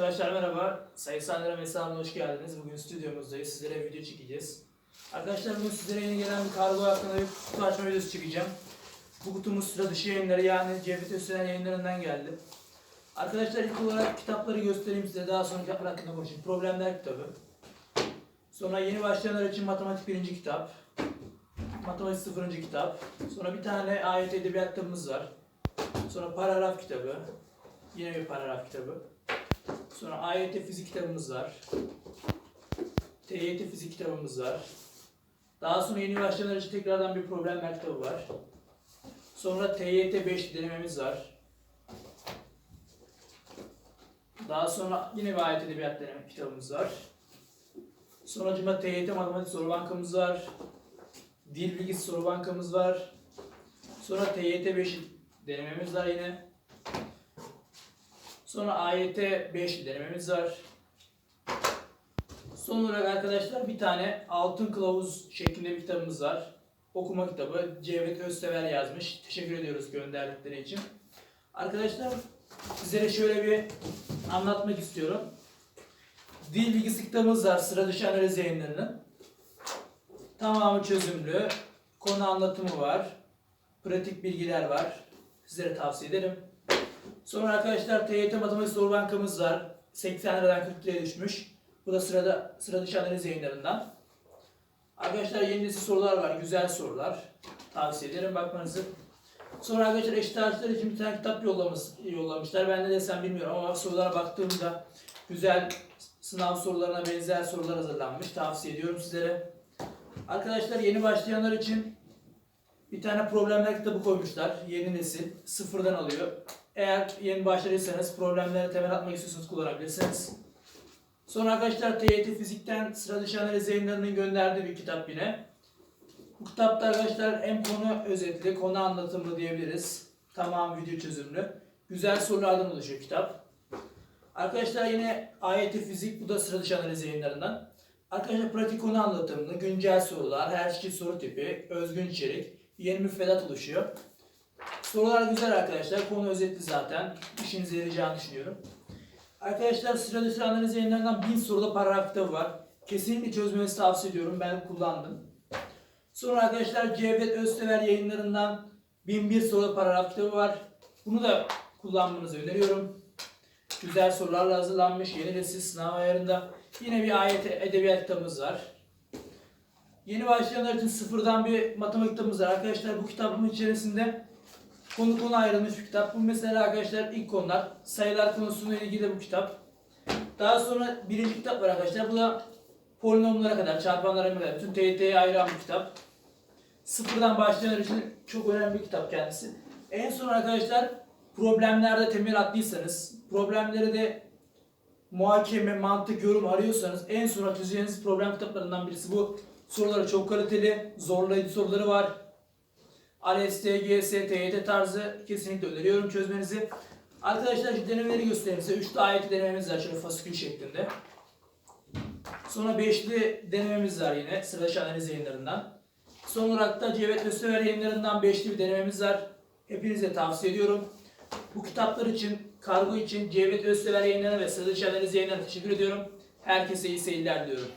Arkadaşlar merhaba. Sayısal Lira hesabına hoş geldiniz. Bugün stüdyomuzdayız. Sizlere video çekeceğiz. Arkadaşlar bugün sizlere yeni gelen bir kargo hakkında bir kutu açma videosu çekeceğim. Bu kutumuz sıra dışı yayınları yani Cevdet Özsenen yayınlarından geldi. Arkadaşlar ilk olarak kitapları göstereyim size. Daha sonra kitaplar hakkında konuşayım. Problemler kitabı. Sonra yeni başlayanlar için matematik birinci kitap. Matematik sıfırıncı kitap. Sonra bir tane ayet edebiyat kitabımız var. Sonra paragraf kitabı. Yine bir paragraf kitabı. Sonra AYT fizik kitabımız var. TYT fizik kitabımız var. Daha sonra yeni başlayanlar için tekrardan bir problemler kitabı var. Sonra TYT 5 denememiz var. Daha sonra yine bir ayet edebiyat deneme kitabımız var. Sonracıma TYT matematik soru bankamız var. Dil bilgisi soru bankamız var. Sonra TYT 5 denememiz var yine. Sonra AYT 5 denememiz var. Son olarak arkadaşlar bir tane altın kılavuz şeklinde bir kitabımız var. Okuma kitabı. Cevdet Özsever yazmış. Teşekkür ediyoruz gönderdikleri için. Arkadaşlar sizlere şöyle bir anlatmak istiyorum. Dil bilgisi kitabımız var. Sıra dışı analiz yayınlarının. Tamamı çözümlü. Konu anlatımı var. Pratik bilgiler var. Sizlere tavsiye ederim. Sonra arkadaşlar TYT Matematik Soru Bankamız var. 80 liradan 40 liraya düşmüş. Bu da sırada sıra dışı analiz yayınlarından. Arkadaşlar yeni nesil sorular var. Güzel sorular. Tavsiye ederim bakmanızı. Sonra arkadaşlar eşit ağaçlar için bir tane kitap yollamış, yollamışlar. Ben ne desem bilmiyorum ama sorulara baktığımda güzel sınav sorularına benzer sorular hazırlanmış. Tavsiye ediyorum sizlere. Arkadaşlar yeni başlayanlar için bir tane problemler kitabı koymuşlar. Yeni nesil. Sıfırdan alıyor. Eğer yeni başladıysanız problemlere temel atmak istiyorsanız kullanabilirsiniz. Sonra arkadaşlar TYT Fizik'ten sıra dışı analiz yayınlarının gönderdiği bir kitap yine. Bu kitapta arkadaşlar hem konu özetli, konu anlatımlı diyebiliriz. Tamam video çözümlü. Güzel sorulardan oluşuyor kitap. Arkadaşlar yine AYT Fizik, bu da sıra dışı analiz yayınlarından. Arkadaşlar pratik konu anlatımlı, güncel sorular, her şey soru tipi, özgün içerik, yeni müfredat oluşuyor. Sorular güzel arkadaşlar. Konu özetli zaten. İşinize yarayacağını düşünüyorum. Arkadaşlar sıra dışı analiz yayınlarından 1000 soruda paragraf kitabı var. Kesinlikle çözmenizi tavsiye ediyorum. Ben kullandım. Sonra arkadaşlar Cevdet Öztever yayınlarından 1001 soruda paragraf kitabı var. Bunu da kullanmanızı öneriyorum. Güzel sorularla hazırlanmış. Yeni nesil sınav ayarında. Yine bir ayet edebiyat kitabımız var. Yeni başlayanlar için sıfırdan bir matematik kitabımız var. Arkadaşlar bu kitabın içerisinde konu konu ayrılmış bir kitap. Bu mesela arkadaşlar ilk konular. Sayılar konusuyla ilgili bu kitap. Daha sonra birinci kitap var arkadaşlar. Bu da polinomlara kadar, çarpanlara kadar bütün TYT'ye ayıran bir kitap. Sıfırdan başlayanlar için çok önemli bir kitap kendisi. En son arkadaşlar problemlerde temel attıysanız, problemleri de muhakeme, mantık, yorum arıyorsanız en son çözeceğiniz problem kitaplarından birisi bu. Soruları çok kaliteli, zorlayıcı soruları var. ALES, TGS, TYT tarzı kesinlikle öneriyorum çözmenizi. Arkadaşlar şu denemeleri göstereyim size. 3 ayet denememiz var şöyle fasikül şeklinde. Sonra beşli denememiz var yine sıradışı analiz yayınlarından. Son olarak da Cevdet Özsever yayınlarından beşli bir denememiz var. Hepinize tavsiye ediyorum. Bu kitaplar için, kargo için Cevdet Özsever yayınlarına ve sıradışı analiz yayınlarına teşekkür ediyorum. Herkese iyi seyirler diliyorum.